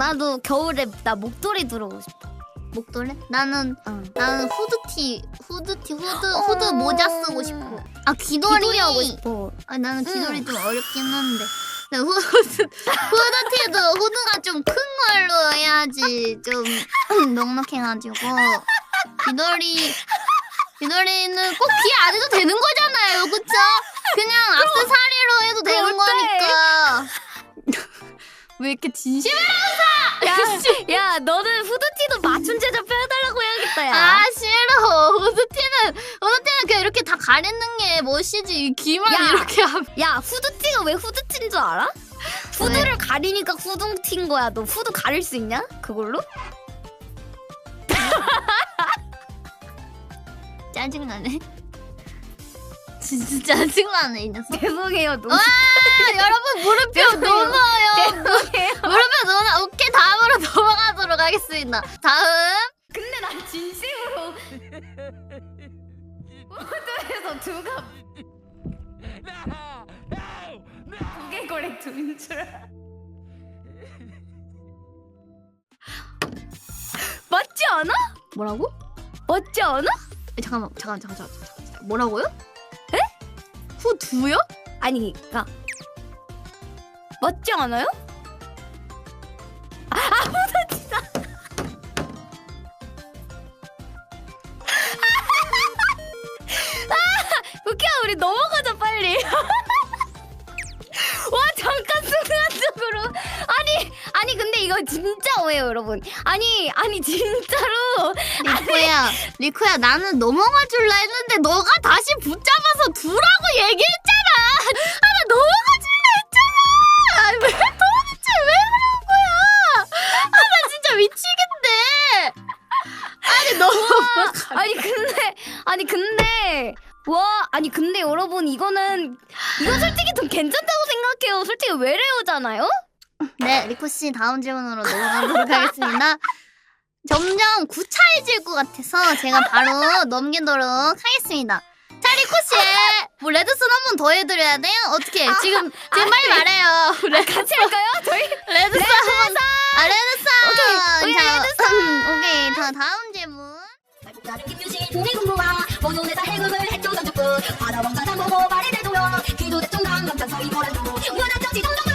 나도 겨울에 나 목도리 들어오고 싶어. 목도리? 나는 어. 나는 후드티 후드티 후드 후드 모자 쓰고 싶어. 아 귀걸이, 귀걸이 하고 싶어. 아 나는 귀걸이 응. 좀 어렵긴 한데. 근데 후드 후드티도 후드가 좀 큰 걸로 해야지 좀 넉넉해가지고 귀걸이 귀걸이는 꼭 귀 안 해도 되는 거잖아요, 그쵸? 그냥 악세사리로 해도 되는? 거니까. 왜 이렇게 진심을 야, 야, 너는 후드티도 맞춤 제작 빼달라고 해야겠다, 야. 아 싫어 후드티는 후드티는 그냥 이렇게 다 가리는 게 멋이지 귀만 야. 이렇게 하면 야, 후드티가 왜 후드티인 줄 알아? 후드를 가리니까 후드티인 거야. 너 후드 가릴 수 있냐? 그걸로? 짜증나네 진짜 짜증나네 이 녀석 죄송해요, 너무. 아 여러분 물음표 넘어요 죄송해요. 하겠습니다 다음 근데 난 진심으로 후드에서 두가 두개거리 두인 줄. 맞지 않아? 뭐라고? 맞지 않아? 에, 잠깐만 잠깐만 잠깐만 잠깐만, 잠깐만 뭐라고요? 에? 후두요? 아니, 그니까 맞지 않아요? 우리 넘어가자 빨리. 와 잠깐 순간적으로. 아니 아니 근데 이거 진짜 오해요 여러분. 아니 아니 진짜로. 리코야 리코야 나는 넘어가 줄라 했는데 너가 다시 붙잡아서 두라고 얘기했잖아. 아나 넘어가 줄라 했잖아. 아, 왜 도대체 왜 그런 거야? 아 나 진짜 미치겠네. 아니 너무 아니 근데 아니 근데 와 아니 근데 여러분 이거는 이거 솔직히 좀 괜찮다고 생각해요. 솔직히 외래어잖아요. 네 리코 씨 다음 질문으로 넘어가도록 하겠습니다. 점점 구차해질 것 같아서 제가 바로 넘기도록 하겠습니다. 자 리코 씨 뭐 레드슨 한 번 더 해드려야 돼요? 어떻게 지금 지금 빨리 말해요. 같이 할까요? 저희? 레드슨 한 번 아 레드슨 오케이, 자, 레드슨. 오케이 자 다음 질문. 동해 군무와 모노에서 해금을 전적분 바다왕 사장 보고 발이 되도록 기도 대충 강감찬 서이보란 두고 문화적 지정적